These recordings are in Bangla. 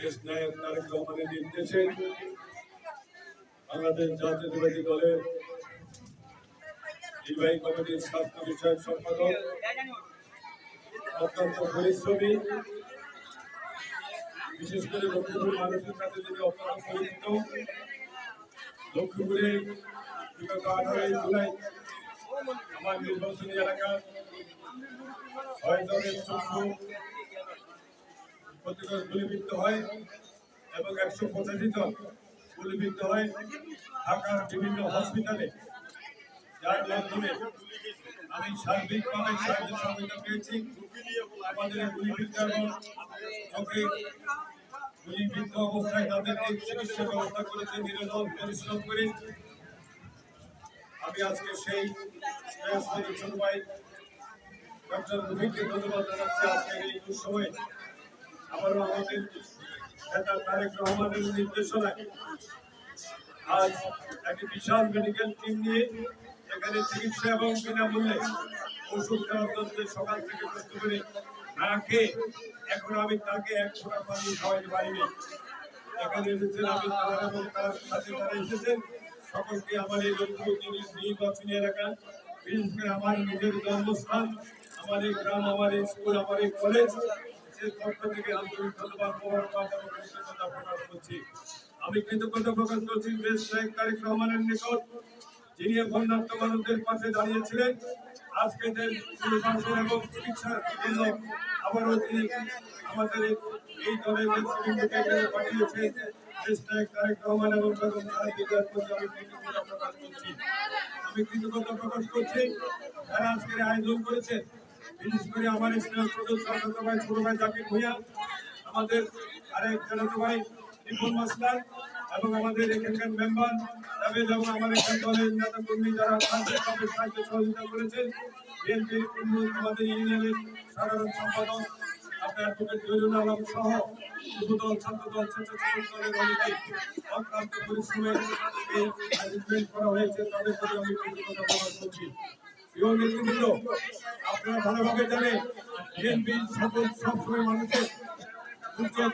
দেশ নায়ক তারেক রহমানের নির্দেশে বাংলাদেশ জাতীয়তাবাদী দলের নির্বাহী কমিটির স্বাস্থ্য বিষয়ক সম্পাদক অত্যন্ত পরিশ্রমী, বিশেষ করে লক্ষ্মীপুর মানুষের সাথে যিনি অত্যন্ত পরিচিত লক্ষ্মীপুরে বিগত আঠারোই জুলাই আমার নির্বাচনী এলাকা ছয় জনের চক্ষু প্রতিরোধ গুলিবিদ্ধ হয় এবং একশো পঁচাশি জন গুলিবিদ্ধ হয় ঢাকার বিভিন্ন হসপিটালে যার মাধ্যমে আমি সার্বিকভাবে সাহায্য সহযোগিতা পেয়েছি। আমাদের গুলিবিদ্ধ এবং চোখে গুলিবিদ্ধ অবস্থায় তাদেরকে চিকিৎসা ব্যবস্থা করেছে নিরন্তর পরিশ্রম করে। আমি আজকে সেই ছোট ভাই ডক্টর রফিককে ধন্যবাদ জানাচ্ছি আজকের এই দুঃসময়ে। আবারও আমাদের নেতা তারেক রহমানের নির্দেশনায় আজ একটি বিশাল মেডিকেল টিম নিয়ে এখানে চিকিৎসা এবং বিনামূল্যে ওষুধ খাওয়ার জন্য সকাল থেকে কষ্ট করে না খেয়ে এখন আমি তাকে এক ফোঁটা পানি খাওয়াইতে পারিনি। এখানে এসেছেন আমি তার এবং তার সাথে যারা এসেছেন, সকলকে আমার এই লক্ষ্য নির্বাচনী এলাকা, বিশেষ করে আমার নিজের জন্মস্থান, আমার এই গ্রাম, আমার এই স্কুল, আমার এই কলেজ প্রকাশ করছি। আমি কৃতজ্ঞতা প্রকাশ করছি রহমানের নিকট, যিনি মানুষদের পাশে দাঁড়িয়েছিলেন। আজকে এবং তিনি আমাদের এই প্রকাশ করছি। আমি প্রকাশ করছি আজকের আয়োজন করেছে বিশেষ করে আমার স্নেহ ছোট ছোট ভাই ছোট ভাই জাকির ভুইয়া, আমাদের আরেক জানাতো ভাই, রিপন মাস্টার, এবং আমাদের এখানকার মেম্বার তবে যেমন আমার এখান দলের নেতা কর্মী যারা সাহায্য সাহায্য সহযোগিতা করেছেন, বিএনপির আমাদের ইউনিয়নের সাধারণ সম্পাদক আপনার অ্যাডভোকেট জহিরুল আলম সহ যুবদল ছাত্রদল স্বেচ্ছাসেবক দলের অনেকে অক্লান্ত পরিশ্রমে এই করা হয়েছে। তাদের প্রতি আমি কৃতজ্ঞতা প্রকাশ করছি। প্রিয় নেতৃবৃন্দ, আপনারা ভালোভাবে জানেন, বিএনপি সকল সবসময় মানুষের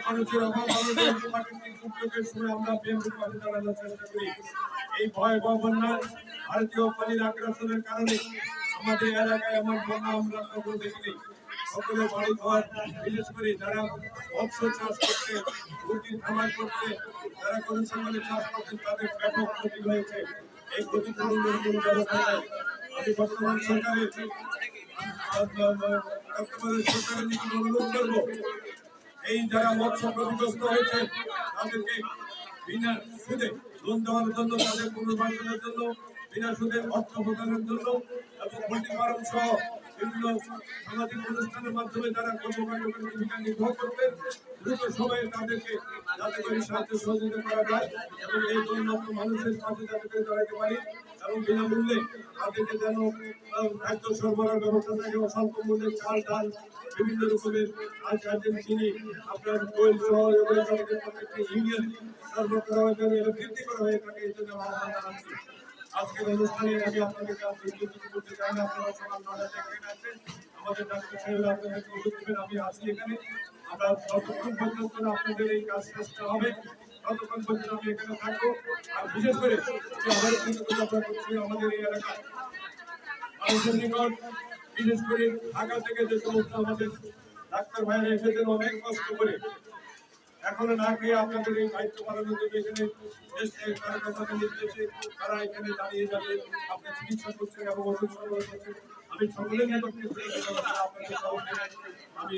মানুষের অভাব, মানুষের সময় আমরা বিএনপির পাশে দাঁড়ানোর চেষ্টা করি। এই ভয়াবহ বন্যা ভারতীয় পানির আগ্রাসনের কারণে আমাদের এলাকায় আমার বন্যা আমরা খবর দেখিনি। সকলে বাড়ি ঘর, বিশেষ করে যারা মৎস্য চাষ করতে মুরগির খামার করতে যারা কোনো সঙ্গে চাষ করতে তাদের ব্যাপক ক্ষতি হয়েছে। এই ক্ষতিপূরণের কোনো ব্যবস্থা নেই আমি বর্তমান সরকারের বর্তমানের সরকারের নিকট অনুরোধ করব, এই যারা মৎস্য ক্ষতিগ্রস্ত হয়েছে, তাদেরকে বিনা সুদে লোন দেওয়ার জন্য, তাদের পুনর্বাসনের জন্য, বিনা সুদে অর্থ প্রদানের জন্য এবং পোল্ট্রি সহ বিভিন্ন সামাজিক অনুষ্ঠানের মাধ্যমে যারা কর্মকাণ্ড করে জীবিকা নির্বাহ করতেন দ্রুত সময়ে তাদেরকে যাতে করে সাহায্য সহযোগিতা করা যায় এবং এই দুর্লভ মানুষের পাশে যাতে করে দাঁড়াতে পারি এবং বিনামূল্যে তাদেরকে যেন খাদ্য সরবরাহ ব্যবস্থা থাকে অস্বল্প মূল্যে চাল, ডাল, বিভিন্ন রকমের আজ আজের চিনি, আপনার কোয়েল সহ ইউনিয়ন সরবরাহ করা হয়ে থাকে, এই জন্য আজকের অনুষ্ঠানে আমি আপনাদেরকে আর করতে চাই। না আপনারা আছেন আমাদের ডাক্তার সাহেবরা আপনাদেরকে দেবেন আমি আছি এখানে। আমরা যতক্ষণ পর্যন্ত আপনাদের এই কাজ শেষ হবে, ততক্ষণ পর্যন্ত আমি এখানে থাকব। আর বিশেষ করে যে আমাদের করছি আমাদের এই এলাকায় মানুষের নিকট, বিশেষ করে ঢাকা থেকে যে সমস্ত আমাদের ডাক্তার ভাইরা এসেছেন অনেক কষ্ট করে এখনও না খেয়ে আপনাদের এই দায়িত্ব পালনের জন্য এখানে দেশ থেকে নির্দেশে তারা এখানে দাঁড়িয়ে যাবে। আপনার চিকিৎসা করছেন এবং ওষুধ সরবরাহ করছেন। আমি সকলের নিকট থেকে আপনাদের সহযোগিতা আমি